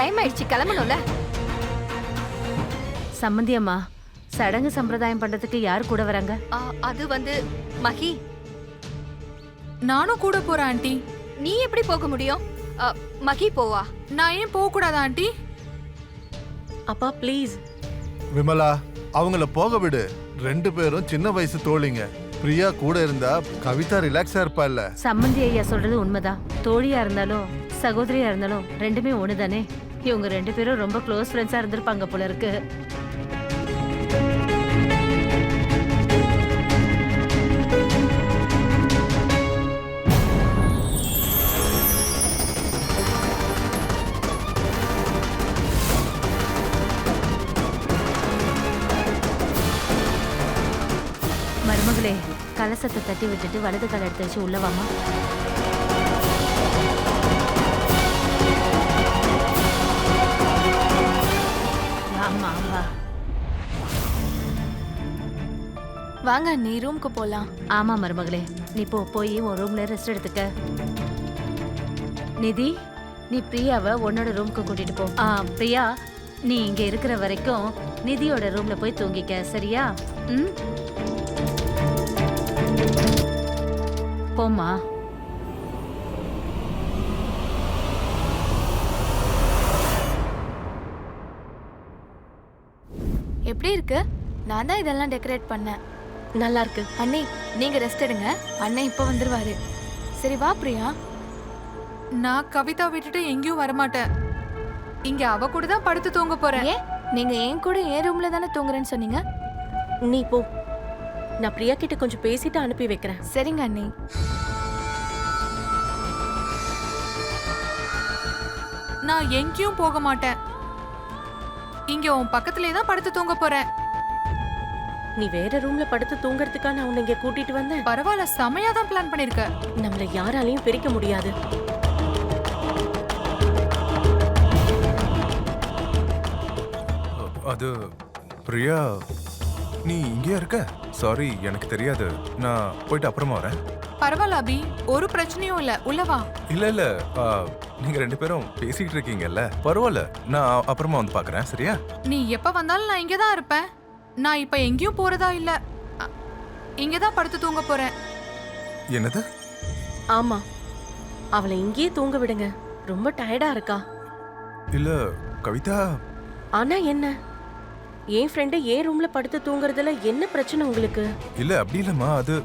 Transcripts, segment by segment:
Time ஆயிடுச்சு கிளம்பணும்ல? சம்மந்தி அம்மா சடங்கு சம்பிரதாயம் பண்றதுக்கு யார் கூட வராங்க? ஆ, அது வந்து மகி. நானும் கூட போறேன் ஆண்டி. நீ எப்படி போக முடியும்? மகி போவா? நான் ஏன் போக கூடாதா ஆண்டி? அப்பா ப்ளீஸ் விமலா அவங்கள போக விடு. ரெண்டு பேரும் சின்ன வயசு தோழிங்க. பிரியா கூட இருந்தா கவிதா ரிலாக்ஸா இருப்பா இல்ல? சம்மந்தி ஐயா சொல்றது உண்மைதான். தோழியா இருந்தாலும் சகோதரியா இருந்தாலும் ரெண்டுமே ஒண்ணுதானே? இவங்க ரெண்டு பேரும் ரொம்ப க்ளோஸ் ஃப்ரெண்ட்ஸா இருந்திருப்பாங்க போல இருக்கு. மருமகளே கலசத்தை தட்டி விட்டுட்டு வலது கால் எடுத்து வச்சு உள்ளவாமா வாங்க நீ ரூம்க்கு போலாம். ஆமா மருமகளே நீ போ போய் உன் ரூம்ல ரெஸ்ட் எடுத்துக்க. நிதி நீ பிரியாவை உன்னோட ரூம்க்கு கூட்டிட்டு போ. ஆ பிரியா நீ இங்க இருக்கிற வரைக்கும் நிதியோட ரூம்ல போய் தூங்கிக்க சரியா? ம்? போம்மா. எப்படி இருக்கு? நான் தான் இதெல்லாம் டெக்கரேட் பண்ணேன். நல்லா இருக்கு அண்ணி நீங்க ரெஸ்ட் எடுங்க. அண்ணன் இப்போ வந்துருவாரு. சரி வா பிரியா. நான் கவிதா விட்டுட்டு எங்கேயும் வரமாட்டேன். இங்க அவ கூட தான் படுத்து தூங்க போறேன். ஏன்? நீங்க என் கூட என் ரூம்ல தானே தூங்குறேன்னு சொன்னீங்க? நீ போ. நான் பிரியா கிட்ட கொஞ்சம் பேசிட்டு அனுப்பி வைக்கிறேன். சரிங்க அண்ணி. நான் எங்கேயும் போக மாட்டேன். இங்க உன் பக்கத்திலே தான் படுத்து தூங்க போறேன். நீ வேற ரூம்ல படுத்து தூங்கறதுக்கா நான் உன்னை இங்க கூட்டிட்டு வந்தேன். பரவாயில்ல செமையா தான் பிளான் பண்ணிருக்க. நம்மள யாராலையும் பிரிக்க முடியாது. அது பிரியா நீ இங்கே இருக்க? சாரி எனக்கு தெரியாது. நான் போயிட்டு அப்புறமா வரேன். பரவாயில்ல அபி. ஒரு பிரச்சனையும் இல்ல. உள்ள வா. இல்ல இல்ல. ஆ, நீங்க ரெண்டு பேரும் பேசிட்டு இருக்கீங்கல்ல. பரவாயில்ல. நான் அப்புறமா வந்து பார்க்கறேன் சரியா? நீ எப்ப வந்தாலும் நான் இங்க தான் இருப்பேன். நான் இப்ப எங்கேயும் போறதா இல்ல. அ- இங்க தான் படுத்து தூங்க போறேன். என்னது? ஆமா. அவளை இங்கேயே தூங்க விடுங்க. ரொம்ப டயர்டா இருக்கா. இல்ல கவிதா. ஆனா என்ன? என் ஃப்ரெண்டு ஏன் ரூம்ல படுத்து தூங்குறதுல என்ன பிரச்சனை உங்களுக்கு? இல்ல அப்படி இல்லம்மா. அது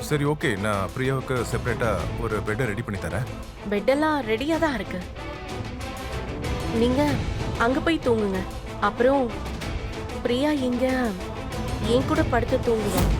சரி ஓகே. நான் பிரியாவுக்கு செப்பரேட்டா ஒரு பெட்டை ரெடி பண்ணி தரேன். பெட்டெல்லாம் ரெடியா தான் இருக்கு. நீங்க அங்க போய் தூங்குங்க. அப்புறம் பிரியா இங்க? என் கூட படுத்து தூங்குவான்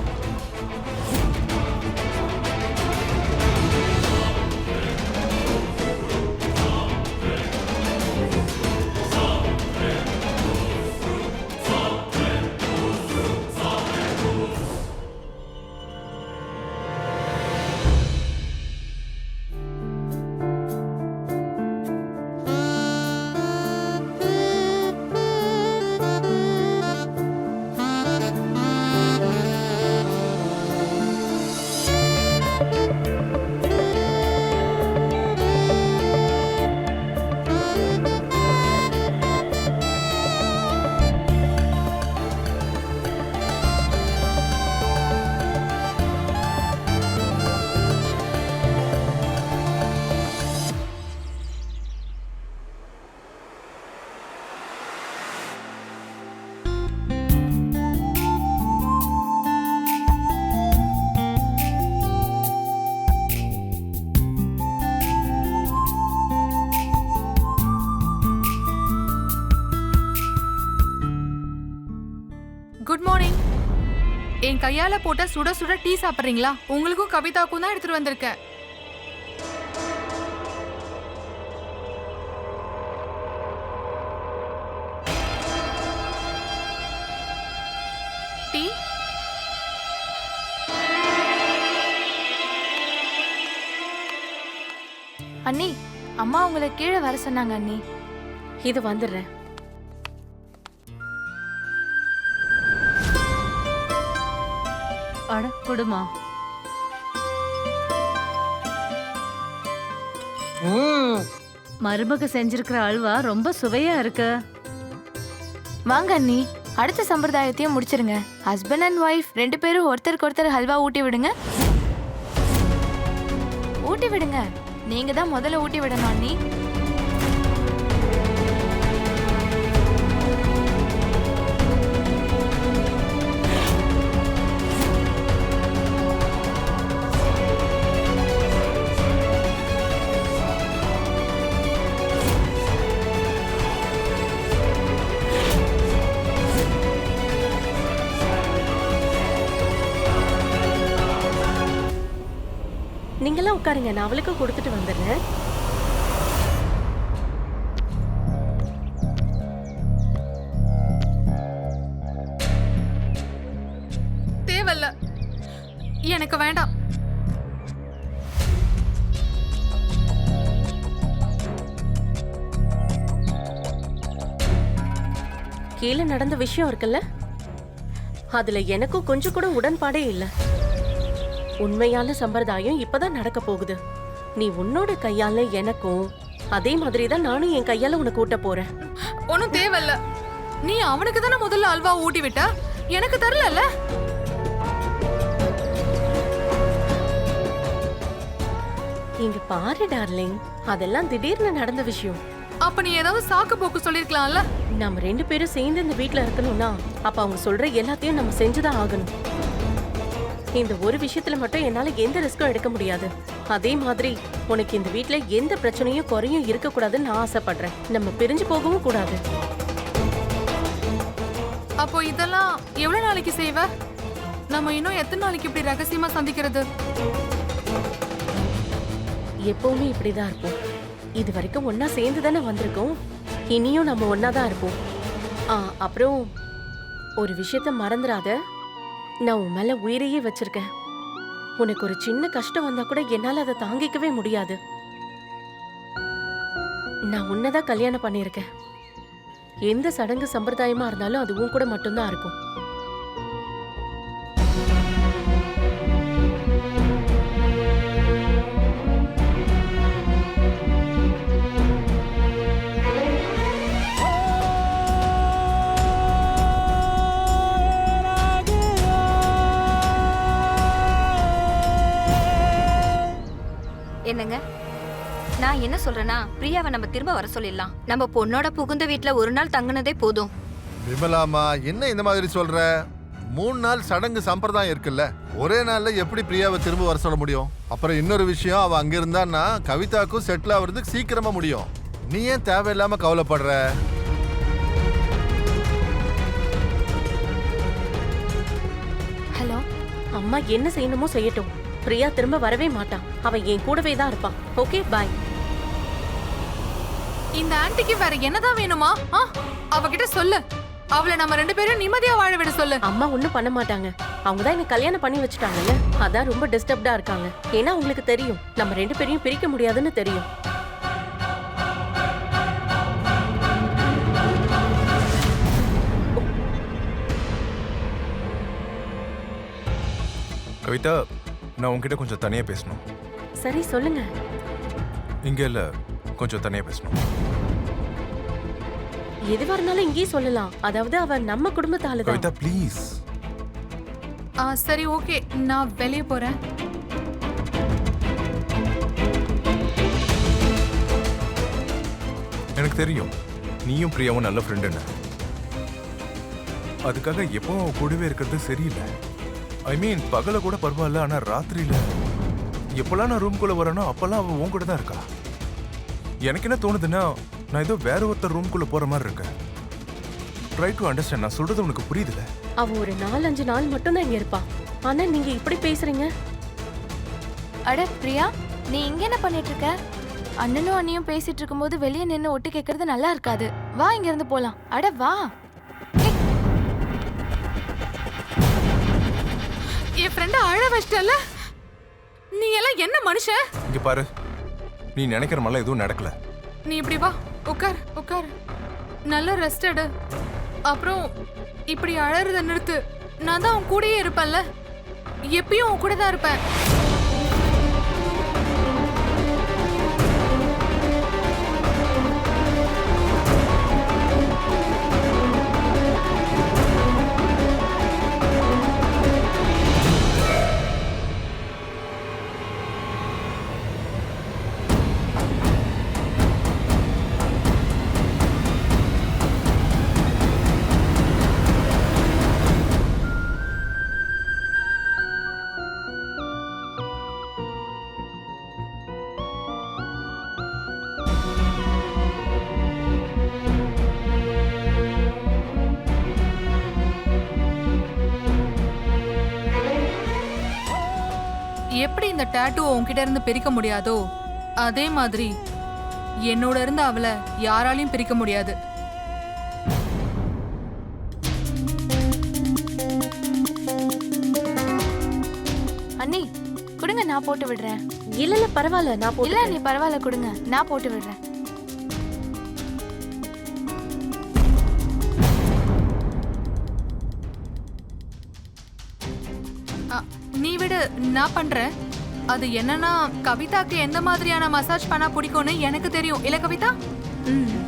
என் போட்ட சுட சுட டீ சாப்பிடுறீங்களா? உங்களுக்கும் கவிதாக்கும் தான் எடுத்துட்டு வந்திருக்கேன். டீ? அண்ணி அம்மா உங்களை கீழே வர சொன்னாங்க அண்ணி. இது வந்துடுறேன். அட குடுமா. மருமக செஞ்சிருக்கிற அல்வா ரொம்ப சுவையா இருக்கு. வாங்க அண்ணி. அடுத்த சம்பிரதாயத்தையும் முடிச்சிருங்க. ஹஸ்பண்ட் அண்ட் ஒய்ஃப் ரெண்டு பேரும் ஒருத்தருக்கு ஒருத்தர் ஹல்வா ஊட்டி விடுங்க. ஊட்டி விடுங்க. நீங்க தான் முதல்ல ஊட்டி விடணும் அண்ணி. நீங்களாம் உட்காருங்க நான் அவளுக்கும் கொடுத்துட்டு வந்துடுறேன். தேவையில்ல எனக்கு வேண்டாம். கீழே நடந்த விஷயம் இருக்குல்ல? அதுல எனக்கும் கொஞ்சம் கூட உடன்பாடே இல்ல. உண்மையான சம்பிரதாயம் இப்பதான் நடக்க போகுது. நீ உன்னோட கையால எனக்கும் அதே மாதிரி தான் நானும் என் கையால உனக்கு ஊட்ட போறேன். ஒன்றும் தேவையில்ல. நீ அவனுக்கு தானே முதல்ல அல்வா ஊட்டி விட்ட? எனக்கு தரலல்ல இங்க பாரு டார்லிங். அதெல்லாம் திடீர்னு நடந்த விஷயம். அப்ப நீ ஏதாவது சாக்கு போக்கு சொல்லிருக்கலாம்ல? நம்ம ரெண்டு பேரும் சேர்ந்து இந்த வீட்ல இருக்கணும்னா அப்ப அவங்க சொல்ற எல்லாத்தையும் நம்ம செஞ்சுதான் ஆகணும். இந்த ஒரு விஷயத்துல மட்டும் என்னால எந்த ரிஸ்க்கும் எடுக்க முடியாது. அதே மாதிரி உனக்கு இந்த வீட்ல எந்த பிரச்சனையும் குறையும் இருக்க கூடாதுன்னு நான் ஆசைப்படுறேன். நம்ம பிரிஞ்சு போகவும் கூடாது. அப்போ இதெல்லாம் எவ்வளவு நாளைக்கு செய்வ? நம்ம இன்னும் எத்தனை நாளைக்கு இப்படி ரகசியமா சந்திக்கிறது? எப்பவுமே இப்படிதான் இருப்போம். இது வரைக்கும் ஒன்னா சேர்ந்து தானே வந்திருக்கோம். இனியும் நம்ம ஒன்னா தான் இருப்போம். ஆ அப்புறம் ஒரு விஷயத்த மறந்துடாத. நான் உன் மேல உயிரையே வச்சிருக்கேன். உனக்கு ஒரு சின்ன கஷ்டம் வந்தா கூட என்னால அதை தாங்கிக்கவே முடியாது. நான் உன்னதான் கல்யாணம் பண்ணியிருக்கேன். எந்த சடங்கு சம்பிரதாயமா இருந்தாலும் அது உன் கூட மட்டும்தான் இருக்கும். என்ன சொல்றேன்னா பிரியாவை நம்ம திரும்ப வர சொல்லிடலாம். நம்ம பொண்ணோட புகுந்த வீட்ல ஒரு நாள் தங்குனதே போதும். விமலாமா என்ன இந்த மாதிரி சொல்ற? மூணு நாள் சடங்கு சம்பிரதாயம் இருக்குல்ல. ஒரே நாள்ல எப்படி பிரியாவை திரும்ப வர சொல்ல முடியும்? அப்புறம் இன்னொரு விஷயம் அவ அங்க இருந்தான்னா கவிதாக்கும் செட்டில் ஆகுறதுக்கு சீக்கிரமா முடியும். நீ ஏன் தேவையில்லாம கவலைப்படுற? ஹலோ அம்மா என்ன செய்யணுமோ செய்யட்டும். பிரியா திரும்ப வரவே மாட்டான். அவன் என் கூடவே தான் இருப்பான். Okay bye. இந்த ஆன்ட்டிக்கு வேற என்னதான் வேணுமா? ஆ? அவகிட்ட சொல்லு. அவளை நம்ம ரெண்டு பேரும் நிம்மதியா வாழ விட சொல்லு. அம்மா ஒண்ணும் பண்ண மாட்டாங்க. அவங்க தான் எனக்கு கல்யாணம் பண்ணி வச்சுட்டாங்கல்ல. அதான் ரொம்ப டிஸ்டர்ப்டா இருக்காங்க. ஏன்னா உங்களுக்கு தெரியும். நம்ம ரெண்டு பேரையும் பிரிக்க முடியாதுன்னு தெரியும். கவிதா நான் உன்கிட்ட கொஞ்சம் தனியா பேசணும். சரி சொல்லுங்க. இங்க இல்ல கொஞ்சம் தனியா பேசணும். எதுவா இருந்தாலும் இங்கேயே சொல்லலாம். அதாவது அவ நம்ம குடும்பத்தால தான் கவிதா ப்ளீஸ் ஆ, சரி ஓகே. நான் வெளியே போறேன். எனக்கு தெரியும். நீயும் பிரியாவும் நல்ல ஃப்ரெண்டுன்னு அதுக்காக எப்பவும் கூடவே இருக்கிறது சரியில்லை. ஐ மீன் பகல கூட பரவாயில்ல ஆனா ராத்திரியில. எப்பெல்லாம் நான் ரூம்குள்ள வரேனோ அப்பெல்லாம் அவன் உன் கூட தான் இருக்கா? எனக்கு என்ன தோணுதுன்னா நான் ஏதோ வேற ஒருத்தர் ரூம்குள்ள போற மாதிரி இருக்கேன். ட்ரை டு அண்டர்ஸ்டாண்ட் நான் சொல்றது உனக்கு புரியுதுல? அவ ஒரு நாலஞ்சு நாள் மட்டும் தான் இங்க இருப்பா. ஆனா நீங்க இப்படி பேசுறீங்க? அட பிரியா நீ இங்க என்ன பண்ணிட்டு இருக்க? அண்ணனும் அண்ணியும் பேசிட்டு இருக்கும்போது வெளியே நின்னு ஒட்டு கேட்கறது நல்லா இருக்காது. வா இங்க இருந்து போலாம். அட வா. என் ஃப்ரெண்ட அழ வச்சிட்டல நீ எல்லாம் என்ன மனுஷன் இங்க பாரு. நீ நினைக்கிற மாதிரிலாம் எதுவும் நடக்கல. நீ இப்படி வா. உட்கார் உட்கார் நல்லா ரெஸ்ட் எடு. அப்புறம் இப்படி அழறத நிறுத்து. நான் தான் உன் கூடயே இருப்பேன்ல. எப்பயும் உன் கூட தான் இருப்பேன். எப்படி இந்த டேட்டூ உன்கிட்ட இருந்து பிரிக்க முடியாதோ அதே மாதிரி என்னோட இருந்து அவளை யாராலையும் பிரிக்க முடியாது. அண்ணி கொடுங்க நான் போட்டு விடுறேன். இல்ல இல்ல பரவாயில்ல நான் இல்ல நீ பரவாயில்ல கொடுங்க நான் போட்டு விடுறேன். நான் பண்றேன். அது என்னன்னா கவிதாக்கு எந்த மாதிரியான மசாஜ் பண்ணா பிடிக்கும்னு எனக்கு தெரியும். இல்ல கவிதா? ம்.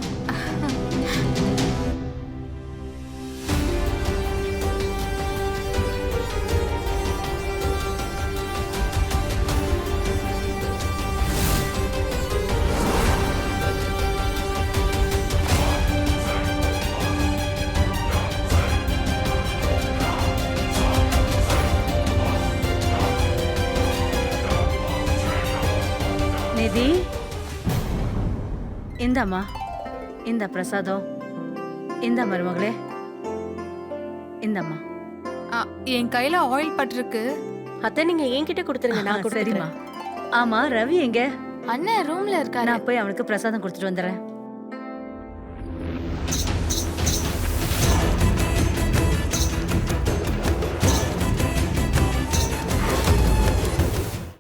இந்தாம்மா இந்த பிரசாதம் இந்த மருமகளே இந்தம்மா. என் கையில ஆயில் பட்டிருக்கு அத்தை நீங்க என்கிட்ட கொடுத்துருங்க நான் சரிம்மா. ஆமா ரவி எங்க? அண்ணன் ரூம்ல இருக்காரு. நான் போய் அவனுக்கு பிரசாதம் கொடுத்துட்டு வந்துடுறேன்.